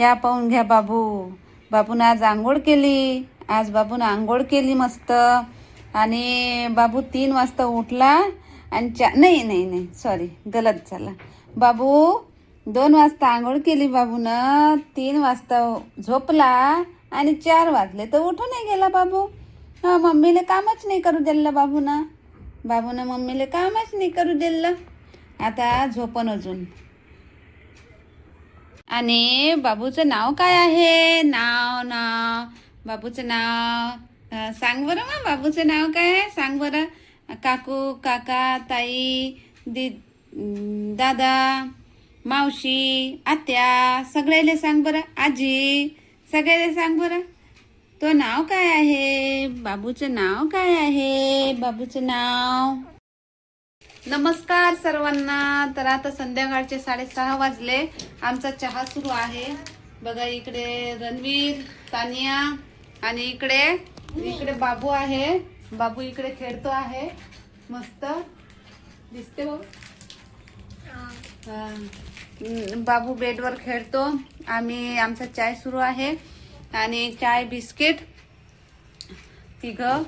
ह्या पाहून घ्या बाबू. बाबून आज आंघोळ केली. आज बाबून आंघोळ केली मस्त. आणि बाबू तीन वाजता उठला आणि चा नाही नाही नाही. सॉरी गलत झाला. बाबू दोन वाजता आंघोळ केली बाबूनं. तीन वाजता झोपला आणि चार वाजले तर उठूनही गेला बाबू. हा मम्मीला कामच नाही करू दिलं बाबूनं. बाबूनं मम्मीला कामच नाही करू दिलं. आता झोपन अजून. आणि बाबूचं नाव काय आहे? नाव नाव. बाबूचं नाव सांग बरं मग बाबूचं नाव काय आहे? सांग बरं. काकू काका ताई दि दादा मावशी आत्या सगळ्याले सांग बरं. आजी सगळ्याले सांग बरं. तो नाव काय आहे? बाबूचं नाव काय आहे? बाबूचं नाव? नमस्कार सर्वांना. तर आता संध्याकाळचे साडेसहा वाजले. आमचा चहा सुरू आहे. बघा इकडे रणवीर तानिया आणि इकडे इकडे बाबू आहे. बाबू इकडे खेळतो आहे. मस्त. दिसते हो? बाबू बाबू बेडवर खेळतो. आम्ही आमचा चाय सुरू आहे. आणि चाय बिस्किट तिघं.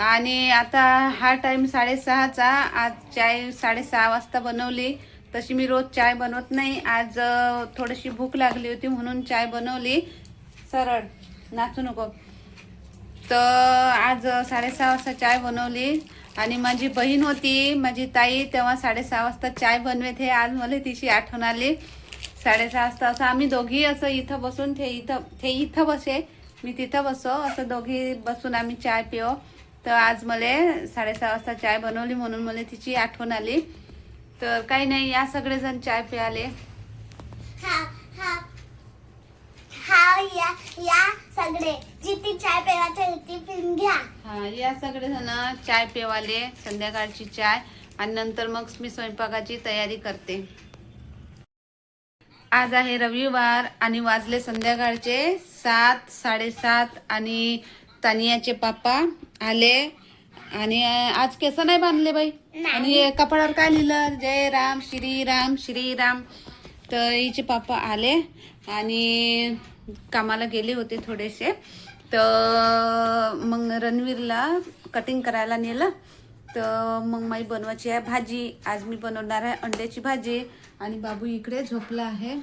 आणि आता हा टाइम साडेसहाचा आज चाय साडेसहा वाजता बनवली. तशी मी रोज चाय बनवत नाही. आज थोडीशी भूक लागली होती म्हणून चाय बनवली. सरळ नाचू नको. तर आज साडेसहा वाजता चाय बनवली. आणि माझी बहीण होती माझी ताई तेव्हा साडेसहा वाजता चाय बनवेत हे आज मला तिची आठवण आली. साडेसहा वाजता असं आम्ही दोघी असं इथं बसून ते इथं ते इथं बसे मी तिथं बसो असं दोघी बसून आम्ही चाय पिओ तर आज मला साडेसहा वाजता चाय बनवली म्हणून मला तिची आठवण आली. तर काही नाही या सगळेजण चाय प्याले. हा हा हा या या सगळे. जिथे चाय पिऊन घ्या. हा या सगळेजण चाय पेवाले संध्याकाळची चाय. आणि नंतर मग मी स्वयंपाकाची तयारी करते. आज आहे रविवार आणि वाजले संध्याकाळचे सात साडेसात आणि तानियाचे पापा. आले आणि आज केस नाही बांधले बाई. आणि कपाळावर काय लिहिलं? जय राम श्रीराम श्रीराम तर हिचे पापा आले आणि कामाला गेले होते थोडेसे. तर मग रणवीरला कटिंग करायला नेलं. तर मग माई बनवायची आहे भाजी. आज मी बनवणार आहे अंड्याची भाजी. आणि बाबू इकडे झोपला आहे.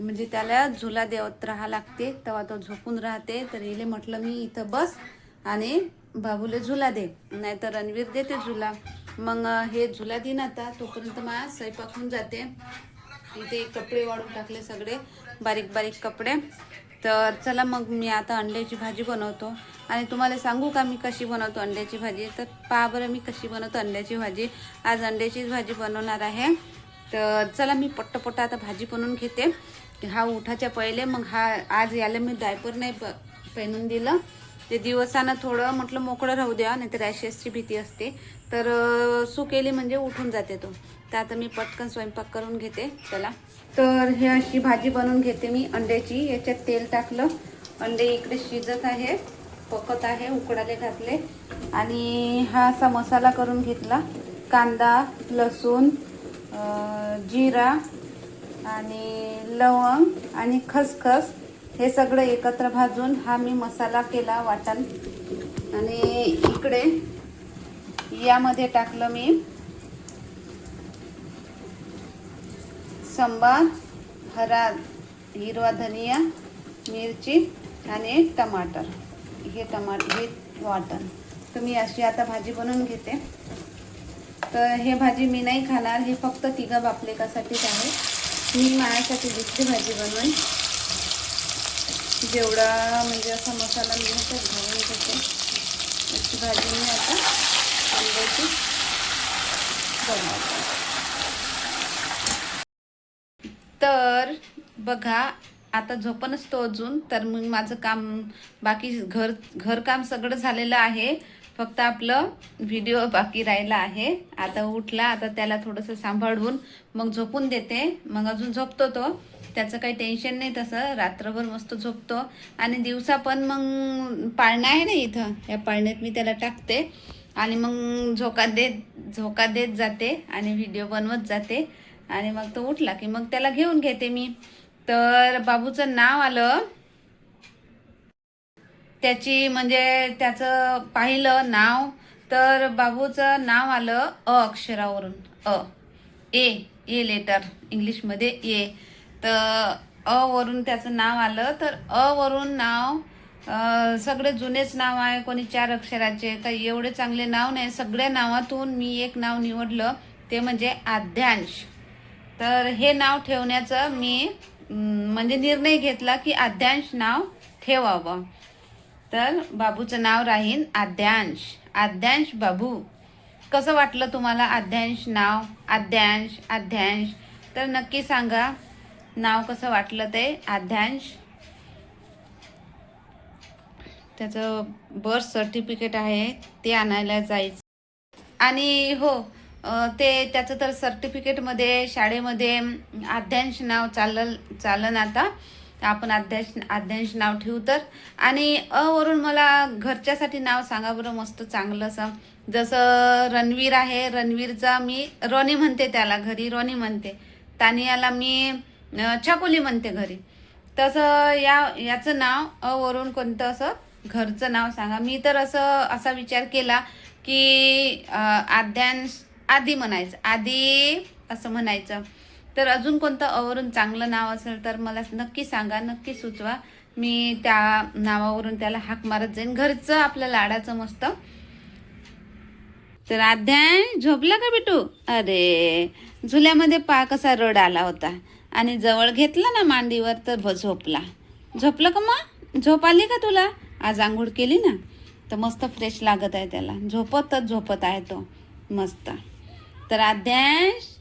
म्हणजे त्याला झुला देवत राहा लागते. तेव्हा तो झोपून राहते. तर इले म्हटलं मी इथं बस आणि बाबूला झुला दे नाहीतर रणवीर देते झुला. मग हे झुला देईन आता तोपर्यंत मा स्वयंपाक होऊन जाते. इथे कपडे वाढून टाकले सगळे बारीक बारीक कपडे. तर चला मग मी आता अंड्याची भाजी बनवतो. आणि तुम्हाला सांगू का मी कशी बनवतो अंड्याची भाजी? तर पहा बरं मी कशी बनवतो अंड्याची भाजी. आज अंड्याचीच भाजी बनवणार आहे. तर चला मी पट्टपट्ट आता भाजी बनवून घेते. हा उठाच्या पहिले मग हा आज याला मी डायपर नाही प पेनून दिलं. ते दिवसानं थोडं म्हटलं मोकळं राहू द्या नाही तर रॅशेसची भीती असते. तर सुकेली म्हणजे उठून जाते तो. तर आता मी पटकन स्वयंपाक करून घेते चला तर हे अशी भाजी बनवून घेते मी अंड्याची. याच्यात तेल टाकलं. अंडे इकडे शिजत आहे पकत आहे उकडाले घातले. आणि हा असा मसाला करून घेतला. कांदा लसूण जिरा आणि लवंग आणि खसखस. हे सगळं एकत्र भाजून हा मी मसाला केला वाटण. आणि इकडे यामध्ये टाकलं मी संबार हरा हिरवा धनिया मिरची आणि टमाटर. हे टमाटर हे वाटण. तर मी अशी आता भाजी बनवून घेते. तर हे भाजी मी नाही खाणार हे फक्त तिघा बापलेकासाठीच आहे. मी माझ्यासाठी दुसरी भाजी बनवेन. जेवढा म्हणजे असा मसाला मी ह्याच्यात घालून घेते. याची भाजी मी आता अंड्याची बनवते. तर बघा आता झोपन असतो अजून तर मग माझं काम बाकी घर घरकाम सगळं झालेलं आहे. फक्त आपलं व्हिडिओ बाकी राहिला आहे. आता उठला आता त्याला थोडंसं सांभाळून मग झोपून देते. मग अजून झोपतो तो. त्याचं काही टेन्शन नाही तसं. रात्रभर मस्त झोपतो. आणि दिवसा पण मग पाळणं आहे ना इथं. या पाळण्यात मी त्याला टाकते. आणि मग झोका देत झोका देत जाते आणि व्हिडिओ बनवत जाते. आणि मग तो उठला की मग त्याला घेऊन घेते मी. तर बाबूचं नाव आलं. त्याची म्हणजे त्याचं पाहिलं नाव. तर बाबूचं नाव आलं अ अक्षरावरून. अ. ए. ए लेटर इंग्लिशमध्ये ए. तर अ वरून त्याचं नाव आलं. तर अ वरून नाव सगळे जुनेच नाव आहे कोणी चार अक्षराचे तर एवढे चांगले नाव नाही. सगळ्या नावातून मी एक नाव निवडलं ते म्हणजे आद्यांश. तर हे नाव ठेवण्याचं मी म्हणजे निर्णय घेतला की आद्यांश नाव ठेवावं. तर बाबूचं नाव राहीन आद्यांश. आद्यांश बाबू. कसं वाटलं तुम्हाला आद्यांश नाव? आद्यांश आद्यांश. तर नक्की सांगा. नाव कसं वाटलं ते? आद्यांश त्याचं बर्थ सर्टिफिकेट आहे ते आणायला जायचं. आणि हो ते त्याचं तर सर्टिफिकेटमध्ये शाळेमध्ये आध्यांश नाव चालल चालन आता. आपण आद्यांश अध्यांश नाव ठेवू तर. आणि अ वरून मला घरच्यासाठी नाव सांगा बरं मस्त चांगलं असं. जसं रणवीर आहे रणवीरचा मी रोनी म्हणते त्याला घरी रोनी म्हणते. तानियाला मी छाकोली म्हणते घरी. तसं या याचं नाव अ वरून कोणतं असं घरचं नाव सांगा. मी तर असं असा विचार केला की अ, आद्यांश आधी म्हणायचं. आधी असं म्हणायचं. तर अजून कोणतं अवरून चांगलं नाव असेल तर मला नक्की सांगा नक्की सुचवा. मी त्या नावावरून त्याला हाक मारत जाईन. घरचं आपलं लाडाचं मस्त. तर अध्याय झोपला का बिटू? अरे झुल्यामध्ये पा कसा रड आला होता. आणि जवळ घेतलं ना मांडीवर तर झोपला. झोपलं का मग? झोप आली का तुला? आज आंघोळ केली ना? तर मस्त फ्रेश लागत आहे त्याला. झोपतच झोपत आहे तो. मस्त. तर आद्यांश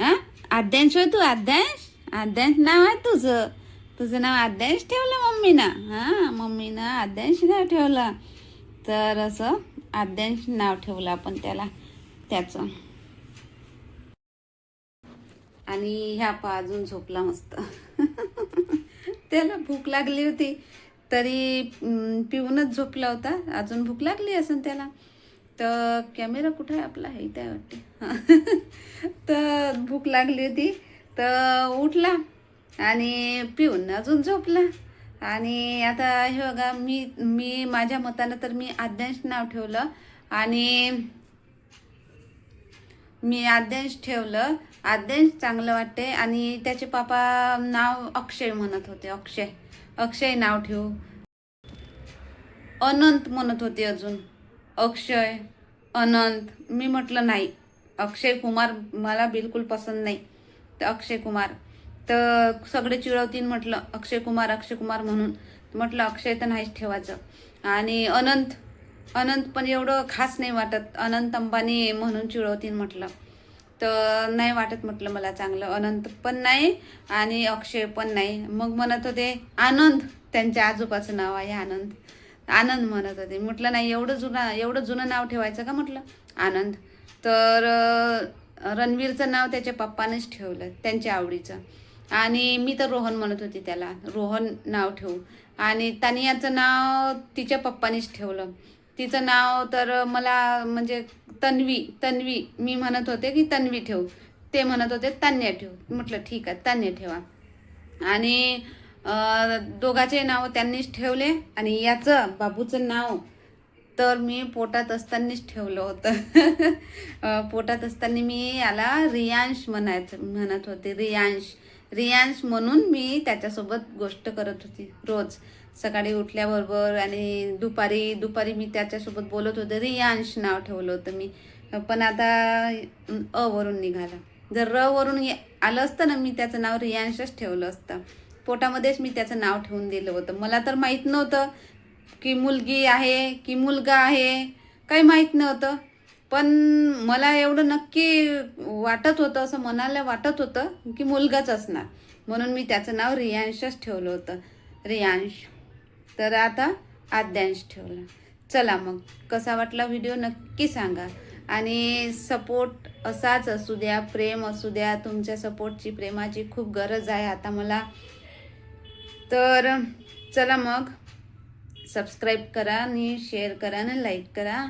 हा आद्यांश होय तू? आद्यांश? आद्यांश नाव आहे तुझं. तुझं नाव आद्यांश ठेवलं मम्मीनं. हां मम्मीनं आद्यांश नाव ठेवलं. तर असं आद्यांश नाव ठेवलं आपण त्याला. त्याचं. आणि ह्या पा अजून झोपला मस्त. त्याला भूक लागली होती. तरी पिऊनच झोपला होता. अजून भूक लागली असेल त्याला. तर कॅमेरा कुठं आहे? आपला हे त्या वाटते. तर भूक लागली होती. तर उठला आणि पिऊन अजून झोपला. आणि आता हे बघा मी मी माझ्या मतानं तर मी आद्यांश नाव ठेवलं. आणि मी आद्यांश ठेवलं. आद्यांश चांगलं वाटते आणि त्याचे पापा नाव अक्षय म्हणत होते. अक्षय. अक्षय नाव ठेवू. अनंत म्हणत होते अजून. अक्षय अनंत. मी म्हटलं नाही. अक्षय कुमार मला बिलकुल पसंत नाही. तर अक्षय कुमार. तर सगळे चिडवतीन म्हटलं अक्षय कुमार अक्षय कुमार म्हणून. म्हटलं अक्षय तर नाहीच ठेवायचं. आणि अनंत अनंत पण एवढं खास नाही वाटत. अनंत अंबानी म्हणून चिडवतीन म्हटलं. तर नाही वाटत म्हटलं मला चांगलं. अनंत पण नाही आणि अक्षय पण नाही. मग म्हणत होते आनंद. त्यांच्या आजोबाचं नाव आहे आनंद. आनंद म्हणत होते. म्हटलं नाही एवढं जुनं एवढं जुनं नाव ठेवायचं का? म्हटलं आनंद. तर रणवीरचं नाव त्याच्या पप्पानेच ठेवलं त्यांच्या आवडीचं. आणि मी तर रोहन म्हणत होती त्याला रोहन नाव ठेवू. आणि तानियाचं नाव तिच्या पप्पानीच ठेवलं. तिचं नाव तर मला म्हणजे तन्वी तन्वी मी म्हणत होते की तन्वी ठेवू. ते म्हणत होते तान्या ठेव. म्हटलं ठीक आहे तान्या ठेवा. आणि दोघाचे नाव त्यांनीच ठेवले आणि याचं बाबूचं नाव तर मी पोटात असतानाच ठेवलं होतं. पोटात असताना मी याला रियांश म्हणायचं म्हणत होते रियांश. रियांश म्हणून मी त्याच्यासोबत गोष्ट करत होती रोज. सकाळी उठल्याबरोबर आणि दुपारी दुपारी मी त्याच्यासोबत बोलत होते रियांश नाव ठेवलं होतं मी. पण आता अ वरून निघालं. जर र वरून आलं असतं ना मी त्याचं नाव रियांशच ठेवलं असतं. पोटामध्येच मी त्याचं नाव ठेवून दिलं होतं. मला तर माहीत नव्हतं की मुलगी आहे की मुलगा आहे काही माहीत नव्हतं. पण मला एवढं नक्की वाटत होतं असं मनाला वाटत होतं की मुलगाच असणार. म्हणून मी त्याचं नाव रियांशच ठेवलं होतं. रियांश. तर आता आद्यांश ठेवला. चला मग कसा वाटला व्हिडिओ नक्की सांगा. आणि सपोर्ट असाच असू द्या प्रेम असू द्या तुमच्या सपोर्टची प्रेमाची खूप गरज आहे आता मला. तर चला मग सबस्क्राईब करा आणि शेअर करा आणि लाईक करा.